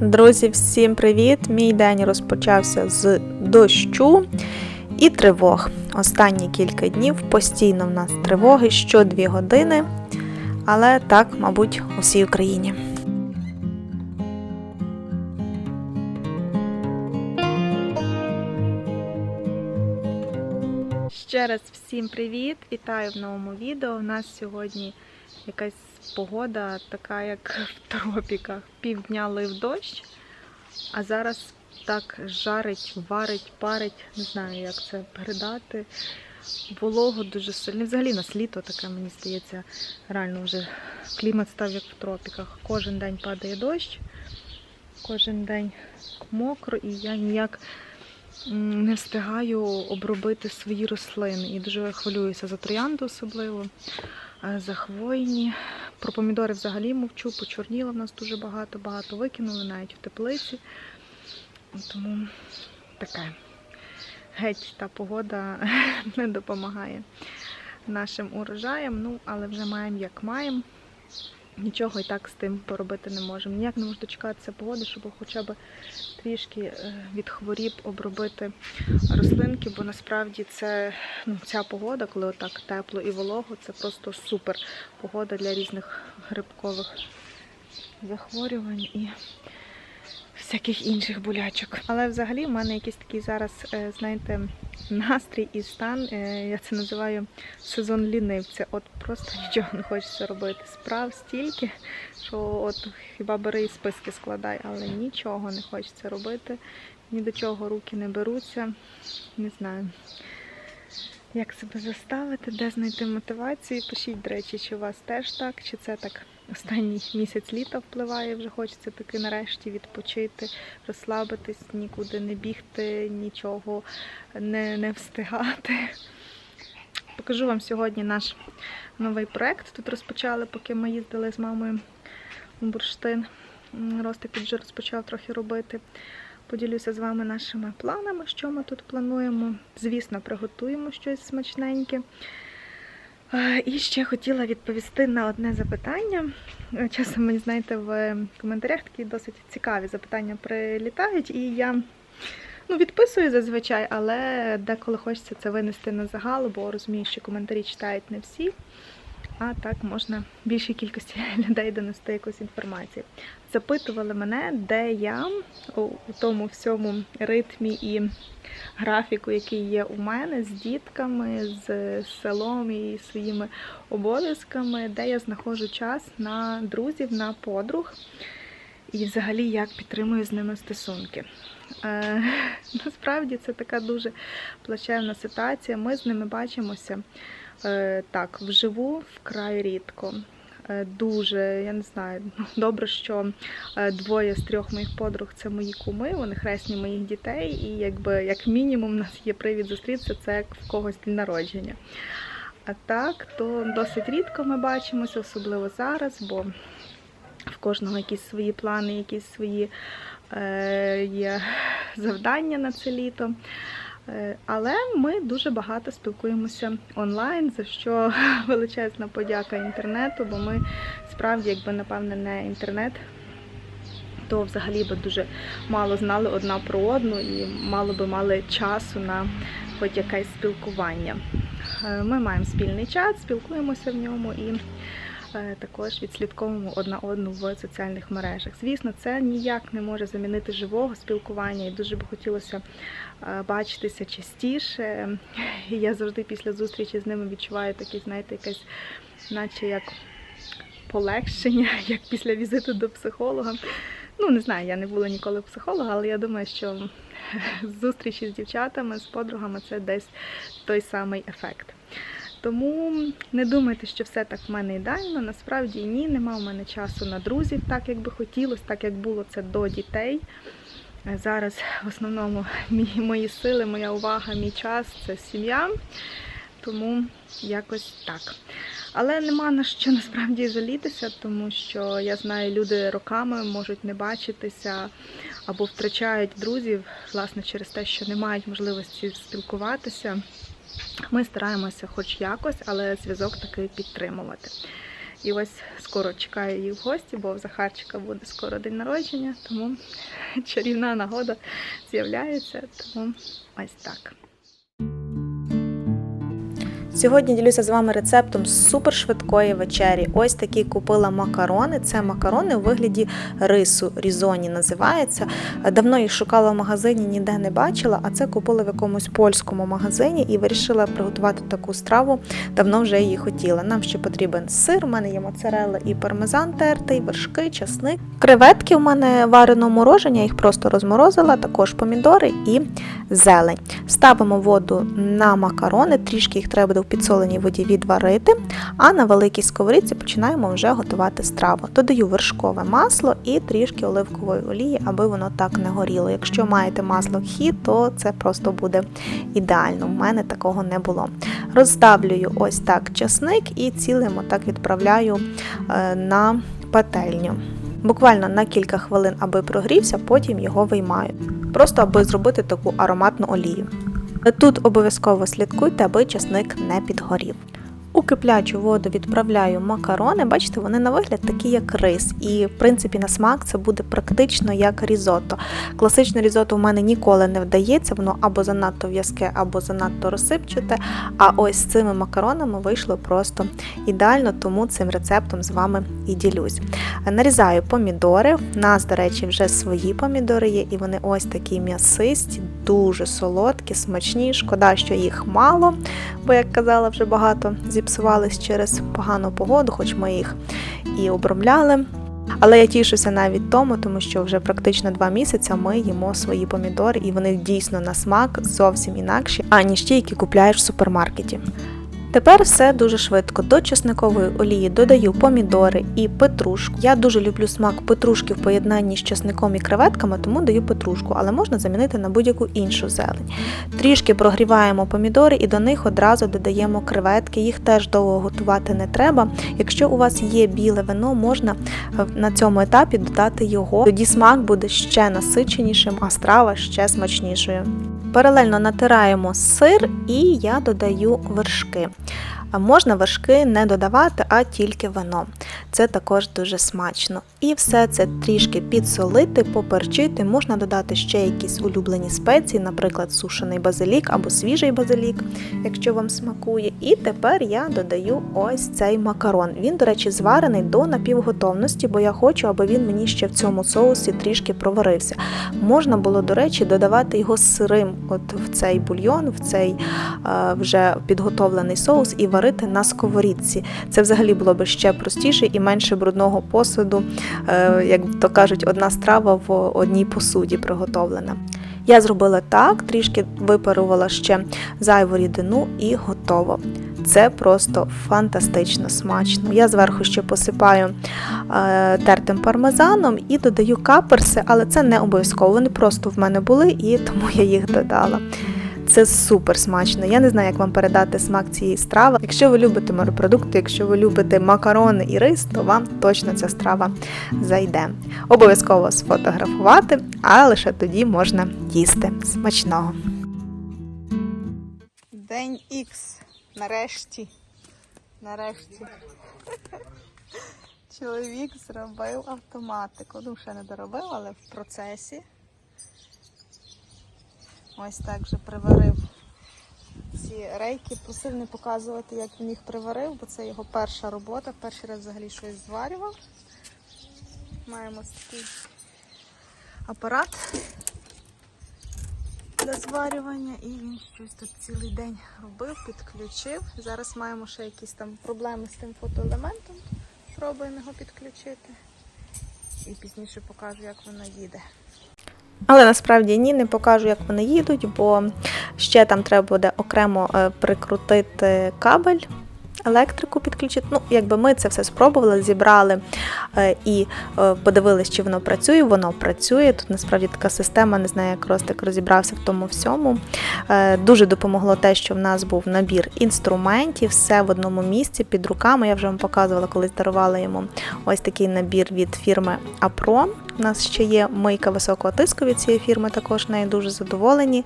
Друзі, всім привіт! Мій день розпочався з дощу і тривог. Останні кілька днів постійно в нас тривоги що 2 години, але так, мабуть, у всій Україні. Ще раз всім привіт! Вітаю в новому відео. У нас сьогодні якась погода така, як в тропіках. Півдня лив дощ, а зараз так жарить, варить, парить. Не знаю, як це передати. Волого дуже сильно. Взагалі нас літо таке, мені здається, реально вже клімат став як в тропіках. Кожен день падає дощ, кожен день мокро, і я ніяк не встигаю обробити свої рослини. І дуже хвилююся за троянду особливо, е, за хвойні. Про помідори взагалі мовчу, почорніла в нас дуже багато, багато викинули навіть в теплиці. Тому таке. Геть та погода не допомагає нашим урожаям. Ну, але вже маємо як маємо. Нічого і так з тим поробити не можемо. Ніяк не можу дочекатися погоди, щоб хоча б трішки е, від хворіб обробити рослинки, бо насправді це ну, ця погода, коли отак тепло і волого, це просто супер погода для різних грибкових захворювань і всяких інших болячок. Але взагалі в мене якийсь такий зараз, е, знаєте, настрій і стан. е, Я це називаю сезон лінивця. От просто нічого не хочеться робити. Справ стільки, що от хіба бери і списки складай, але нічого не хочеться робити. Ні до чого руки не беруться. Не знаю. Як себе заставити, де знайти мотивацію? Пишіть, до речі, чи у вас теж так, чи це так останній місяць літа впливає, вже хочеться таки нарешті відпочити, розслабитись, нікуди не бігти, нічого не, не встигати. Покажу вам сьогодні наш новий проект. Тут розпочали, поки ми їздили з мамою у бурштин. Ростик вже розпочав трохи робити. Поділюся з вами нашими планами, що ми тут плануємо. Звісно, приготуємо щось смачненьке. І ще хотіла відповісти на одне запитання. Часом мені, знаєте, в коментарях такі досить цікаві запитання прилітають, і я ну, відписую зазвичай, але деколи хочеться це винести на загал, бо розумію, що коментарі читають не всі. А так можна більшій кількості людей донести якусь інформацію. Запитували мене, де я у тому всьому ритмі і графіку, який є у мене з дітками, з селом і своїми обов'язками, де я знаходжу час на друзів, на подруг і взагалі як підтримую з ними стосунки. Е, насправді це така дуже плачевна ситуація. Ми з ними бачимося так вживу вкрай рідко. Е, Дуже, я не знаю, добре, що е, двоє з трьох моїх подруг це мої куми, вони хресні моїх дітей, і якби як мінімум у нас є привід зустрітися, це як в когось день народження. А так, то досить рідко ми бачимося, особливо зараз, бо в кожного якісь свої плани, якісь свої е, є завдання на це літо. Е, Але ми дуже багато спілкуємося онлайн, за що величезна подяка інтернету, бо ми справді, якби напевне, не інтернет, то взагалі би дуже мало знали одна про одну і мало би мали часу на хоч якесь спілкування. Е, Ми маємо спільний чат, спілкуємося в ньому і також відслідковуємо одна одну в соціальних мережах. Звісно, це ніяк не може замінити живого спілкування, і дуже би хотілося е, бачитися частіше. Я завжди після зустрічі з ними відчуваю таке, знаєте, якесь, наче як полегшення, як після візиту до психолога. Ну, не знаю, я не була ніколи психолога, але я думаю, що зустрічі з дівчатами, з подругами це десь той самий ефект. Тому не думайте, що все так в мене ідеально. Насправді ні, нема в мене часу на друзів, так як би хотілося, так як було це до дітей. Зараз в основному мої сили, моя увага, мій час це сім'я. Тому якось так. Але нема на що насправді жалітися, тому що я знаю, люди роками можуть не бачитися або втрачають друзів, власне, через те, що не мають можливості спілкуватися. Ми стараємося хоч якось, але зв'язок такий підтримувати. І ось скоро чекаю її в гості, бо в Захарчика буде скоро день народження, тому чарівна нагода з'являється. Тому ось так. Сьогодні ділюся з вами рецептом супершвидкої вечері. Ось такі купила макарони. Це макарони у вигляді рису, різоні називається. Давно їх шукала в магазині, ніде не бачила, а це купила в якомусь польському магазині і вирішила приготувати таку страву. Давно вже її хотіла. Нам ще потрібен сир, у мене є моцарелла і пармезан тертий, вершки, часник. Креветки у мене варено мороження, я їх просто розморозила, також помідори і зелень. Ставимо воду на макарони, трішки їх треба буде в підсоленій воді відварити, а на великій сковорідці починаємо вже готувати страву. Додаю вершкове масло і трішки оливкової олії, аби воно так не горіло. Якщо маєте масло хі, то це просто буде ідеально. У мене такого не було. Розставлюю ось так часник і цілим отак відправляю е, на пательню. Буквально на кілька хвилин, аби прогрівся, потім його виймаю. Просто аби зробити таку ароматну олію. Тут обов'язково слідкуйте, аби часник не підгорів. У киплячу воду відправляю макарони. Бачите, вони на вигляд такі, як рис. І, в принципі, на смак це буде практично як різото. Класичне різото у мене ніколи не вдається, воно або занадто в'язке, або занадто розсипчате. А ось з цими макаронами вийшло просто ідеально, тому цим рецептом з вами і ділюсь. Нарізаю помідори. У нас, до речі, вже свої помідори є, і вони ось такі м'ясисті, дуже солодкі, смачні. Шкода, що їх мало, бо, як казала, вже багато зіпсувались через погану погоду, хоч ми їх і обробляли. Але я тішуся навіть тому, тому що вже практично два місяці ми їмо свої помідори, і вони дійсно на смак зовсім інакші, аніж ті, які купляєш в супермаркеті. Тепер все дуже швидко. До чесникової олії додаю помідори і петрушку. Я дуже люблю смак петрушки в поєднанні з чесником і креветками, тому даю петрушку, але можна замінити на будь-яку іншу зелень. Трішки прогріваємо помідори і до них одразу додаємо креветки. Їх теж довго готувати не треба. Якщо у вас є біле вино, можна е, на цьому етапі додати його. Тоді смак буде ще насиченішим, а страва ще смачнішою. Паралельно натираємо сир і я додаю вершки. А можна вершки не додавати, а тільки вино. Це також дуже смачно. І все це трішки підсолити, поперчити. Можна додати ще якісь улюблені спеції, наприклад, сушений базилік або свіжий базилік, якщо вам смакує. І тепер я додаю ось цей макарон. Він, до речі, зварений до напівготовності, бо я хочу, аби він мені ще в цьому соусі трішки проварився. Можна було, до речі, додавати його сирим от в цей бульйон, в цей е, вже підготовлений соус і варити на сковорідці. Це взагалі було б ще простіше і менше брудного посуду, е, як то кажуть, одна страва в одній посуді приготовлена. Я зробила так, трішки випарувала ще зайву рідину і готово. Це просто фантастично смачно. Я зверху ще посипаю е, тертим пармезаном і додаю каперси, але це не обов'язково. Вони просто в мене були і тому я їх додала. Це супер смачно. Я не знаю, як вам передати смак цієї страви. Якщо ви любите морепродукти, якщо ви любите макарони і рис, то вам точно ця страва зайде. Обов'язково сфотографувати, а лише тоді можна їсти. Смачного. День Х. Нарешті. Нарешті. Чоловік зробив автоматику. Ну, ще не доробив, але в процесі. Ось так вже приварив ці рейки. Просив не показувати, як він їх приварив, бо це його перша робота. Перший раз взагалі щось зварював. Маємо такий апарат для зварювання і він щось тут цілий день робив, підключив. Зараз маємо ще якісь там проблеми з тим фотоелементом. Спробуємо його підключити. І пізніше покажу, як воно їде. Але насправді ні, не покажу, як вони їдуть, бо ще там треба буде окремо е, прикрутити кабель. Електрику підключити. Ну, якби ми це все спробували, зібрали е, і е, подивилися, чи воно працює. Воно працює. Тут насправді така система, не знаю, як Ростик розібрався в тому всьому. Дуже допомогло те, що в нас був набір інструментів, все в одному місці під руками. Я вже вам показувала, коли дарувала йому ось такий набір від фірми Apro. У нас ще є мийка високого тиску від цієї фірми, також нею дуже задоволені.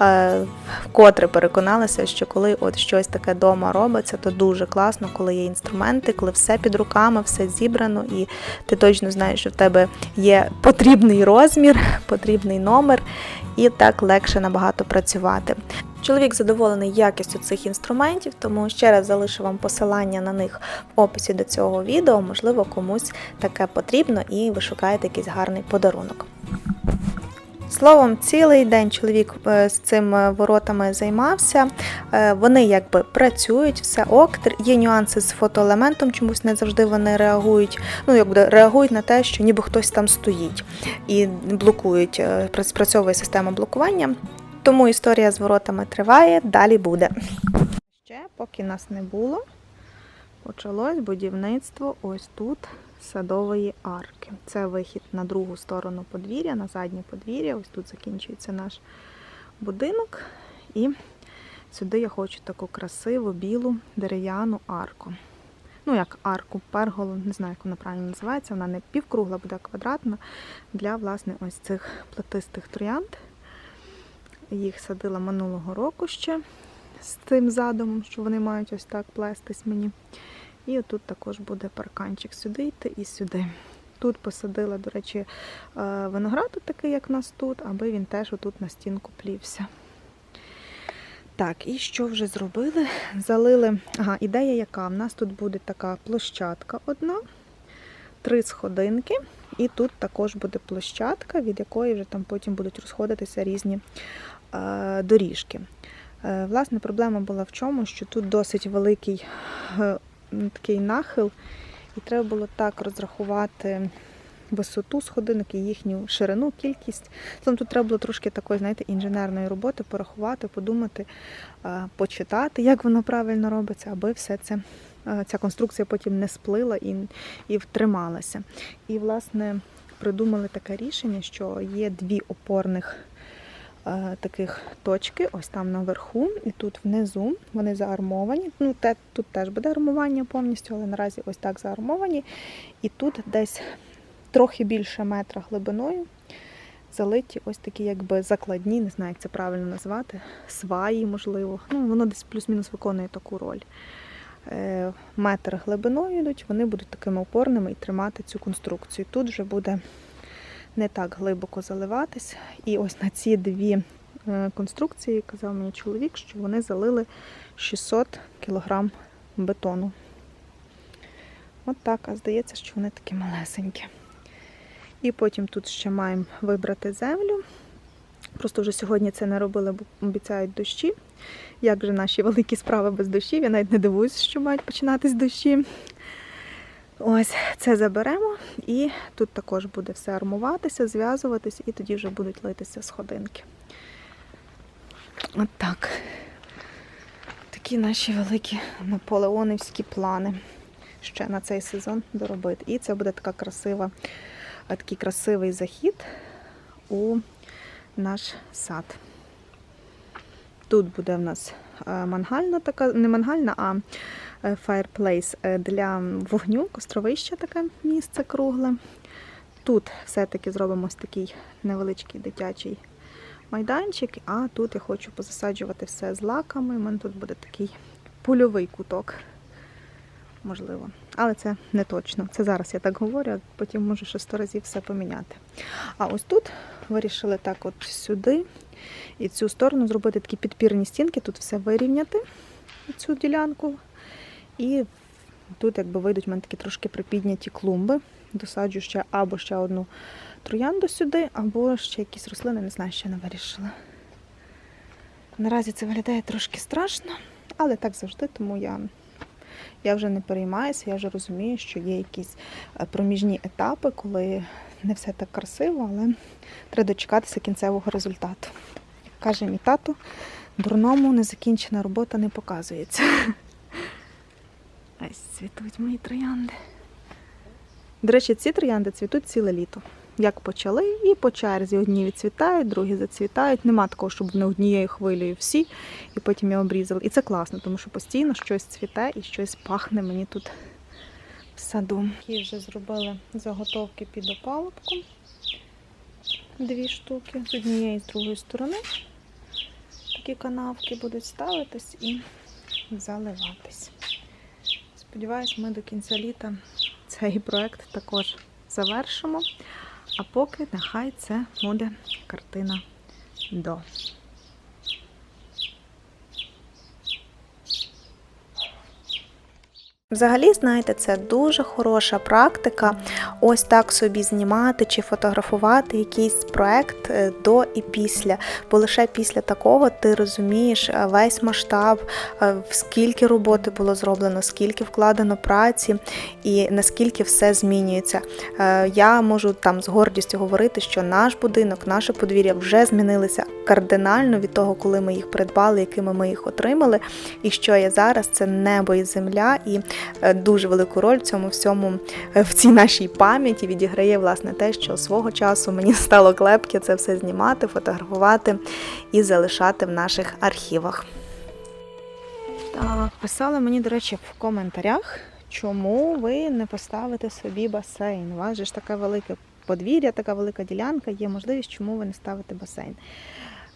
Е, Вкотре переконалися, що коли от щось таке вдома робиться, то дуже класно, коли є інструменти, коли все під руками, все зібрано, і ти точно знаєш, що в тебе є потрібний розмір, потрібний номер, і так легше набагато працювати. Чоловік задоволений якістю цих інструментів, тому ще раз залишу вам посилання на них в описі до цього відео. Можливо, комусь таке потрібно і ви шукаєте якийсь гарний подарунок. Словом, цілий день чоловік е, з цими воротами займався. Е, Вони якби працюють, все ок. Є нюанси з фотоелементом, чомусь не завжди вони реагують. Ну, якби реагують на те, що ніби хтось там стоїть і блокують, е, пра- спрацьовує система блокування. Тому історія з воротами триває, далі буде. Ще, поки нас не було, почалось будівництво ось тут садової арки. Це вихід на другу сторону подвір'я, на заднє подвір'я. Ось тут закінчується наш будинок. І сюди я хочу таку красиву білу дерев'яну арку. Ну, як арку, перголу, не знаю, як вона правильно називається. Вона не півкругла, буде квадратна для власне ось цих плетистих троянд. Їх садила минулого року ще з тим задумом, що вони мають ось так плестись мені. І отут також буде парканчик сюди йти і сюди. Тут посадила, до речі, е, виноград такий, як в нас тут, аби він теж отут на стінку плівся. Так, і що вже зробили? Залили. Ага, ідея яка? У нас тут буде така площадка одна, три сходинки, і тут також буде площадка, від якої вже там потім будуть розходитися різні доріжки. Е, Власне, проблема була в чому, що тут досить великий е, такий нахил, і треба було так розрахувати висоту сходинок і їхню ширину, кількість. Словом, тут треба було трошки такої, знаєте, інженерної роботи, порахувати, подумати, е, почитати, як воно правильно робиться, аби все це. е, Ця конструкція потім не сплила і, і втрималася. І, власне, придумали таке рішення, що є дві опорних е, таких точки, ось там наверху, і тут внизу вони заармовані. Ну, те, тут теж буде армування повністю, але наразі ось так заармовані. І тут десь трохи більше метра глибиною залиті ось такі якби закладні, не знаю, як це правильно назвати, сваї, можливо. Ну, воно десь плюс-мінус виконує таку роль. Е, Метр глибиною йдуть, вони будуть такими опорними і тримати цю конструкцію. Тут вже буде не так глибоко заливатись. І ось на ці дві е, конструкції, казав мені чоловік, що вони залили 600 кг бетону. От так, а здається, що вони такі малесенькі. І потім тут ще маємо вибрати землю. Просто вже сьогодні це не робили, бо обіцяють дощі. Як же наші великі справи без дощів? Я навіть не дивуюся, що мають починатись дощі. Ось це заберемо, і тут також буде все армуватися, зв'язуватися, і тоді вже будуть литися сходинки. От так. Такі наші великі наполеонівські плани ще на цей сезон доробити. І це буде така красива, такий красивий захід у наш сад. Тут буде в нас е, мангальна така, не мангальна, а е, fireplace е, для вогню, костровище таке місце кругле. Тут все-таки зробимо ось такий невеличкий дитячий майданчик, а тут я хочу позасаджувати все з лаками. У мене тут буде такий польовий куток. Можливо. Але це не точно. Це зараз я так говорю, а потім можу ще сто разів все поміняти. А ось тут вирішили так от сюди і цю сторону зробити такі підпірні стінки, тут все вирівняти, цю ділянку. І тут якби вийдуть в мене такі трошки припідняті клумби. Досаджу ще або ще одну троянду сюди, або ще якісь рослини, не знаю, ще не вирішила. Наразі це виглядає трошки страшно, але так завжди, тому я, я вже не переймаюся, я вже розумію, що є якісь е, проміжні етапи, коли не все так красиво, але треба дочекатися кінцевого результату. Як каже мій тато, дурному незакінчена робота не показується. Цвітуть мої троянди. До речі, ці троянди цвітуть ціле літо. Як почали, і по черзі одні відцвітають, другі зацвітають. Нема такого, щоб вони однією хвилею всі, і потім я обрізала. І це класно, тому що постійно щось цвіте і щось пахне мені тут в саду. І вже зробили заготовки під опалубку. дві штуки з однієї і з другої сторони. Такі канавки будуть ставитись і заливатись. Сподіваюсь, ми до кінця літа цей проект також завершимо. А поки нехай це буде картина до. Взагалі, знаєте, це дуже хороша практика. Ось так собі знімати чи фотографувати якийсь проект е, до і після. Бо лише після такого ти розумієш е, весь масштаб, е, скільки роботи було зроблено, скільки вкладено праці і наскільки все змінюється. Я можу там з гордістю говорити, що наш будинок, наше подвір'я вже змінилися кардинально від того, коли ми їх придбали, якими ми їх отримали. І що є зараз, це небо і земля, і дуже велику роль в цьому всьому е, в цій нашій пам'яті відіграє власне те, що свого часу мені стало клепки це все знімати, фотографувати і залишати в наших архівах. Так, писали мені, до речі, в коментарях, чому ви не поставите собі басейн. У вас же ж таке велике подвір'я, така велика ділянка, є можливість, чому ви не ставите басейн.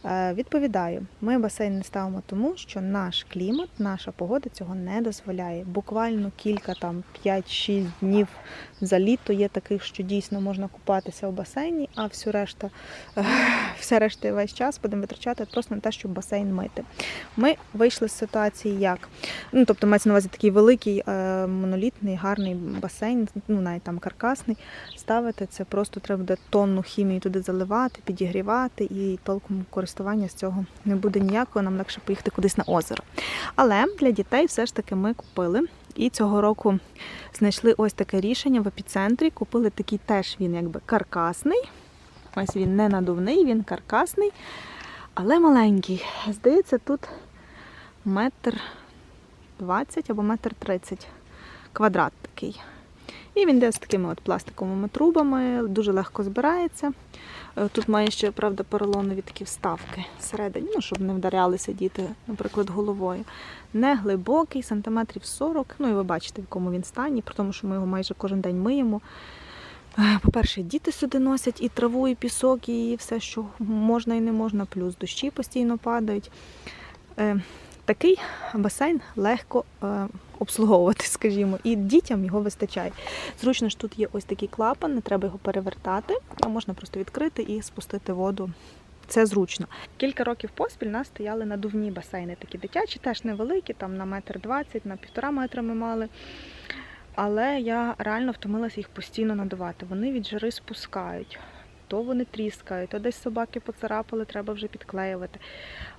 Е, Відповідаю, ми басейн не ставимо тому, що наш клімат, наша погода цього не дозволяє. Буквально кілька там 5-6 днів за літо є таких, що дійсно можна купатися в басейні, а всю решта, е, все решта весь час будемо витрачати просто на те, щоб басейн мити. Ми вийшли з ситуації як? Ну, тобто мається на увазі такий великий е, монолітний, гарний басейн, ну навіть там каркасний. Ставити це просто треба буде тонну хімії туди заливати, підігрівати і толком користування з цього не буде ніякого, нам легше поїхати кудись на озеро. Але для дітей все ж таки ми купили. І цього року знайшли ось таке рішення в епіцентрі. Купили такий теж він якби каркасний. Ось він не надувний, він каркасний, але маленький. Здається, тут метр 20 або метр 30 квадрат такий. І він йде з такими от пластиковими трубами, дуже легко збирається. Е, Тут має ще, правда, поролонові такі вставки всередині, ну, щоб не вдарялися діти, наприклад, головою. Не глибокий, сантиметрів 40. Ну і ви бачите, в якому він стані, при тому, що ми його майже кожен день миємо. Е, По-перше, діти сюди носять і траву, і пісок, і все, що можна і не можна, плюс дощі постійно падають. Е, Такий басейн легко обслуговувати, скажімо, і дітям його вистачає. Зручно ж тут є ось такий клапан, не треба його перевертати, а можна просто відкрити і спустити воду. Це зручно. Кілька років поспіль нас стояли надувні басейни, такі дитячі, теж невеликі, там на метр двадцять, на півтора метра ми мали. Але я реально втомилася їх постійно надувати. Вони від жари спускають, то вони тріскають, то десь собаки поцарапали, треба вже підклеювати.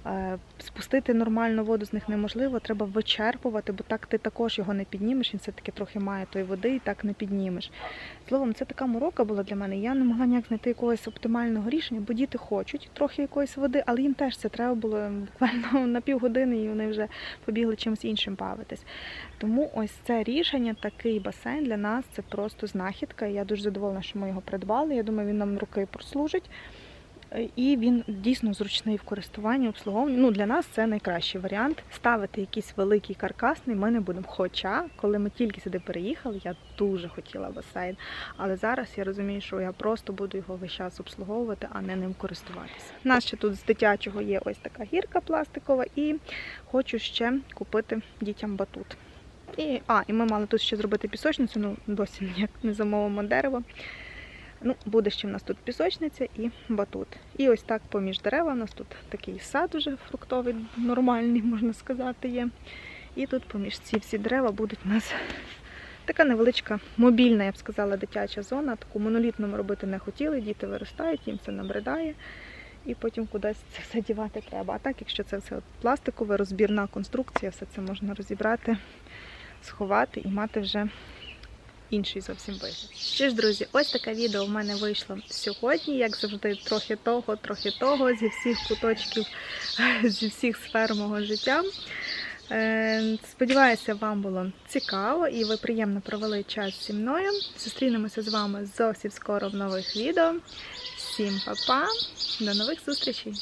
Е, Спустити нормальну воду з них неможливо, треба вичерпувати, бо так ти також його не піднімеш, він все-таки трохи має тої води і так не піднімеш. Словом, це така морока була для мене. Я не могла ніяк знайти якогось оптимального рішення, бо діти хочуть трохи якоїсь води, але їм теж це треба було буквально на півгодини, і вони вже побігли чимось іншим бавитись. Тому ось це рішення, такий басейн для нас це просто знахідка. Я дуже задоволена, що ми його придбали. Я думаю, він нам роки прослужить. Е, І він дійсно зручний в користуванні, обслуговуванні. Ну, для нас це найкращий варіант. Ставити якийсь великий каркасний ми не будемо. Хоча, коли ми тільки сюди переїхали, я дуже хотіла басейн. Але зараз я розумію, що я просто буду його весь час обслуговувати, а не ним користуватися. У нас ще тут з дитячого є ось така гірка пластикова, і хочу ще купити дітям батут. І, а, і ми мали тут ще зробити пісочницю, ну досі ніяк не замовимо дерево. Ну, буде ще в нас тут пісочниця і батут. І ось так поміж дерева у нас тут такий сад уже фруктовий, нормальний, можна сказати, є. І тут поміж ці всі дерева будуть у нас така невеличка мобільна, я б сказала, дитяча зона. Таку монолітну ми робити не хотіли, діти виростають, їм це набридає. І потім кудись це все дівати треба. А так, якщо це все пластикове, розбірна конструкція, все це можна розібрати, сховати і мати вже інший зовсім вигляд. Що ж, друзі, ось таке відео в мене вийшло сьогодні. Як завжди, трохи того, трохи того, зі всіх куточків, зі всіх сфер мого життя. Е, Сподіваюся, вам було цікаво і ви приємно провели час зі мною. Зустрінемося з вами зовсім скоро в нових відео. Всім па-па, до нових зустрічей!